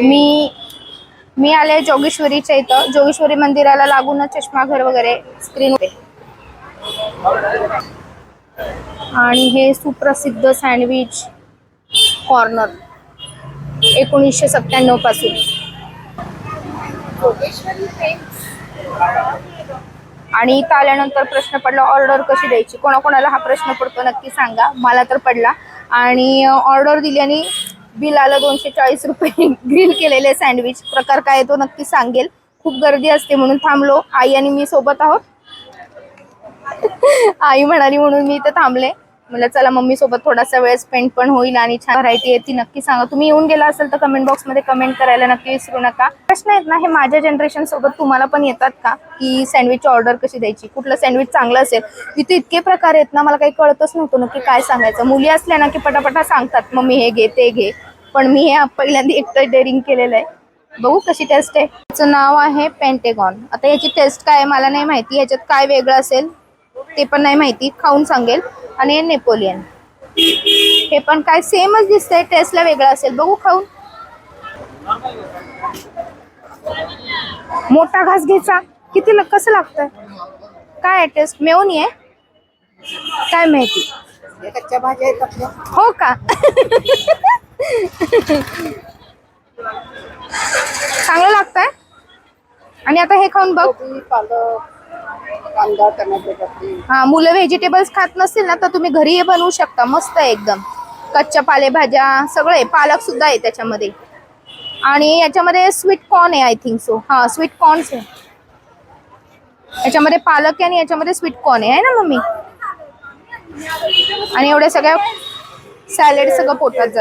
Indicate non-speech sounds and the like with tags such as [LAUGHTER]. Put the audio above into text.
मी मी आले जोगेश्वरीच्या इथं. जोगेश्वरी मंदिराला लागूनच चष्मा घर वगैरे स्क्रीन आणि हे सुप्रसिद्ध सँडविच कॉर्नर एकोणीसशे सत्त्याण्णवपासून. आणि इथं आल्यानंतर प्रश्न पडला ऑर्डर कशी द्यायची? कोणाकोणाला हा प्रश्न पडतो नक्की सांगा. मला तर पडला. आणि ऑर्डर दिली आणि बिल आलं दोनशे चाळीस रुपये ग्रिल केलेले सँडविच प्रकार काय आहे तो नक्की सांगेल. खूप गर्दी असते म्हणून थांबलो. आई आणि मी सोबत आहोत. आई म्हणाली म्हणून मी इथे थांबले. म्हणलं चला मम्मी सोबत थोडासा वेळ स्पेंड पण होईल आणि छान व्हरायटी आहे ती नक्की सांगा. तुम्ही येऊन गेला असेल तर कमेंट बॉक्समध्ये कमेंट करायला नक्की विसरू नका. प्रश्न आहेत ना हे माझ्या जनरेशन सोबत तुम्हाला पण येतात का? की सँडविचची ऑर्डर कशी द्यायची? कुठलं सँडविच चांगलं असेल? इथे इतके प्रकार आहेत ना मला काही कळतच नव्हतं नक्की काय सांगायचं. मुली असल्या ना की पटापटा सांगतात मम्मी हे घे ते घे. पण मी हे पहिल्यांदा एकटं डेअरिंग केलेलं आहे. बघू कशी टेस्ट आहे. याचं नाव आहे पेंटेगॉन आता याची टेस्ट काय मला नाही माहिती. याच्यात काय वेगळं असेल ते पण नाही माहिती. खाऊन सांगेल. आणि हे नेपोलियन हे पण काय सेमच दिसतंय. टेस्टला वेगळं असेल. बघू खाऊन. मोठा घास घ्यायचा. किती ल- कसं लागतंय? काय टेस्ट मेवणी आहे काय माहिती? हो का? [LAUGHS] चांगलं लागतंय. आणि आता हे खाऊन बघ. कांदा टमाटे हा मुलं व्हेजिटेबल्स खात नसतील ना तर तुम्ही घरी हे बनवू शकता. मस्त आहे एकदम. कच्च्या पालेभाज्या सगळं आहे. पालक सुद्धा आहे त्याच्यामध्ये. आणि याच्यामध्ये स्वीट कॉर्न आहे आय थिंक सो हा स्वीट कॉर्न्स आहे. याच्यामध्ये पालक आहे आणि याच्यामध्ये स्वीट कॉर्न आहे. ना मम्मी? आणि एवढ्या सगळ्या सॅलेड सगळं पोटात जात.